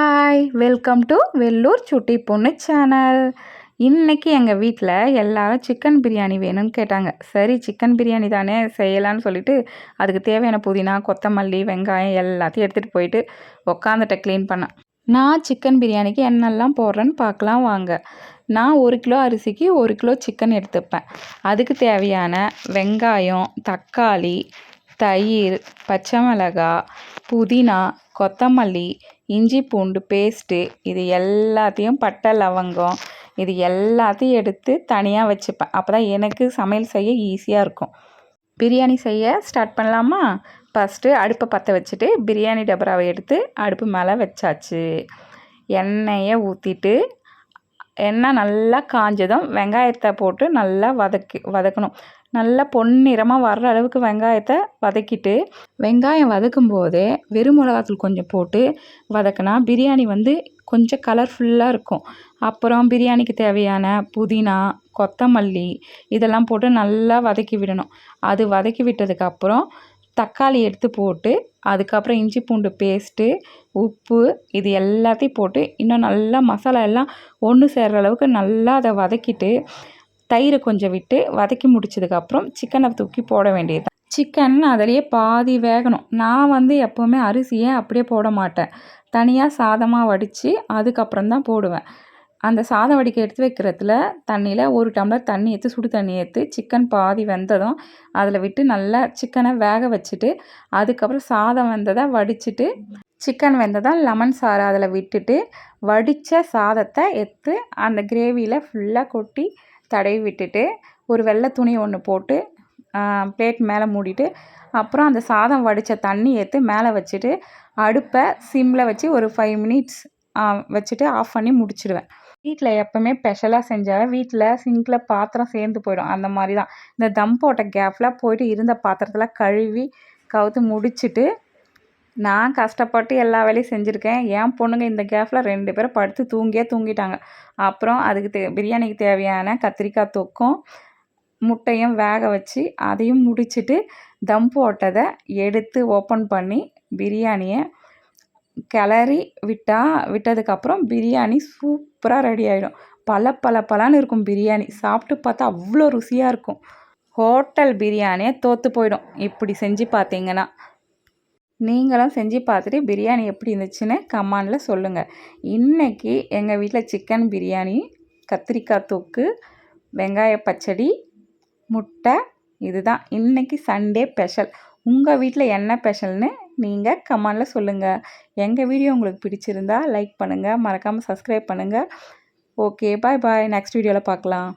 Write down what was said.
Hi welcome to Vellur சுட்டி பொண்ணு channel இன்றைக்கி எங்கள் வீட்டில் எல்லோரும் சிக்கன் பிரியாணி வேணும்னு கேட்டாங்க. சரி சிக்கன் பிரியாணி தானே செய்யலான்னு சொல்லிட்டு அதுக்கு தேவையான புதினா கொத்தமல்லி வெங்காயம் எல்லாத்தையும் எடுத்துகிட்டு போயிட்டு உக்காந்துட்ட க்ளீன் பண்ணேன் நான் சிக்கன் பிரியாணிக்கு என்னெல்லாம் போடுறேன்னு பார்க்கலாம் வாங்க. நான் ஒரு கிலோ அரிசிக்கு ஒரு கிலோ சிக்கன் எடுத்துப்பேன். அதுக்கு தேவையான வெங்காயம் தக்காளி தயிர் பச்சை மிளகாய் புதினா கொத்தமல்லி இஞ்சி பூண்டு பேஸ்ட்டு இது எல்லாத்தையும் பட்டை லவங்கம் இது எல்லாத்தையும் எடுத்து தனியாக வச்சுப்பேன். அப்போ தான் எனக்கு சமையல் செய்ய ஈஸியாக இருக்கும். பிரியாணி செய்ய ஸ்டார்ட் பண்ணலாமா? ஃபஸ்ட்டு அடுப்பை பற்ற வச்சுட்டு பிரியாணி டபராவை எடுத்து அடுப்பு மேலே வச்சாச்சு. எண்ணெயை ஊற்றிட்டு எண்ணெய் நல்லா காஞ்சதும் வெங்காயத்தை போட்டு நல்லா வதக்கி வதக்கணும். நல்லா பொன்னிறமாக வர்ற அளவுக்கு வெங்காயத்தை வதக்கிட்டு வெங்காயம் வதக்கும் போதே வெறும் மிளகாத்தூள் கொஞ்சம் போட்டு வதக்கினா பிரியாணி வந்து கொஞ்சம் கலர்ஃபுல்லாக இருக்கும். அப்புறம் பிரியாணிக்கு தேவையான புதினா கொத்தமல்லி இதெல்லாம் போட்டு நல்லா வதக்கி விடணும். அது வதக்கி விட்டதுக்கப்புறம் தக்காளி எடுத்து போட்டு அதுக்கப்புறம் இஞ்சி பூண்டு பேஸ்ட்டு உப்பு இது எல்லாத்தையும் போட்டு இன்னும் நல்லா மசாலா எல்லாம் ஒன்று சேர்கிற அளவுக்கு நல்லா அதை வதக்கிட்டு தயிரை கொஞ்சம் விட்டு வதக்கி முடிச்சதுக்கப்புறம் சிக்கனை தூக்கி போட வேண்டியது சிக்கன் அதிலேயே பாதி வேகணும். நான் வந்து எப்போவுமே அரிசியை அப்படியே போட மாட்டேன். தனியாக சாதமாக வடித்து அதுக்கப்புறம் தான் போடுவேன். அந்த சாதம் வடிக்க எடுத்து வைக்கிறதுல தண்ணியில் ஒரு டம்ளர் தண்ணி ஏற்று சுடு தண்ணி ஏற்று சிக்கன் பாதி வெந்ததும் அதில் விட்டு நல்லா சிக்கனை வேக வச்சுட்டு அதுக்கப்புறம் சாதம் வெந்ததை வடிச்சிட்டு சிக்கன் வெந்ததாக லெமன் சாறு அதில் விட்டுட்டு வடித்த சாதத்தை எடுத்து அந்த கிரேவியில் ஃபுல்லாக கொட்டி தடவி விட்டுட்டு ஒரு வெள்ளை துணி ஒன்று போட்டு பிளேட் மேலே மூடிட்டு அப்புறம் அந்த சாதம் வடித்த தண்ணி ஏற்று மேலே வச்சுட்டு அடுப்பை சிம்மில் வச்சு ஒரு ஃபைவ் மினிட்ஸ் வச்சுட்டு ஆஃப் பண்ணி முடிச்சிடுவேன். வீட்டில் எப்போவுமே ஸ்பெஷலாக செஞ்சால் வீட்டில் சிங்கில் பாத்திரம் சேர்ந்து போயிடும். அந்த மாதிரி தான் இந்த தம் போட்ட கேப்பில் போயிட்டு இருந்த பாத்திரத்தில் கழுவி கவுத்து முடிச்சுட்டு நான் கஷ்டப்பட்டு எல்லா வேலையும் செஞ்சுருக்கேன். என் பொண்ணுங்க இந்த கேப்பில் ரெண்டு பேரும் படுத்து தூங்கியே தூங்கிட்டாங்க. அப்புறம் அதுக்கு தே பிரியாணிக்கு தேவையான கத்திரிக்காய் தொக்கும் முட்டையும் வேக வச்சு அதையும் முடிச்சுட்டு தம் போட்டதை எடுத்து ஓப்பன் பண்ணி பிரியாணியை கிளறி விட்டால் விட்டதுக்கப்புறம் பிரியாணி சூப்பராக ரெடி ஆகிடும் பல பல பலான்னு இருக்கும் பிரியாணி. சாப்பிட்டு பார்த்தா அவ்வளோ ருசியாக இருக்கும். ஹோட்டல் பிரியாணியை தோற்று போயிடும். இப்படி செஞ்சு பார்த்தீங்கன்னா. நீங்களும் செஞ்சு பார்த்துட்டு பிரியாணி எப்படி இருந்துச்சுன்னு கமானில் சொல்லுங்கள் இன்றைக்கி எங்கள் வீட்டில் சிக்கன் பிரியாணி கத்திரிக்காய் தொக்கு வெங்காய பச்சடி முட்டை இதுதான். இன்றைக்கி சண்டே ஸ்பெஷல் உங்கள் வீட்டில் என்ன ஸ்பெஷல்னு நீங்கள் கமெண்டில் சொல்லுங்கள் எங்கள் வீடியோ உங்களுக்கு பிடிச்சிருந்தா லைக் பண்ணுங்கள் மறக்காமல் சப்ஸ்கிரைப் பண்ணுங்கள் ஓகே பாய் பாய். நெக்ஸ்ட் வீடியோவில் பார்க்கலாம்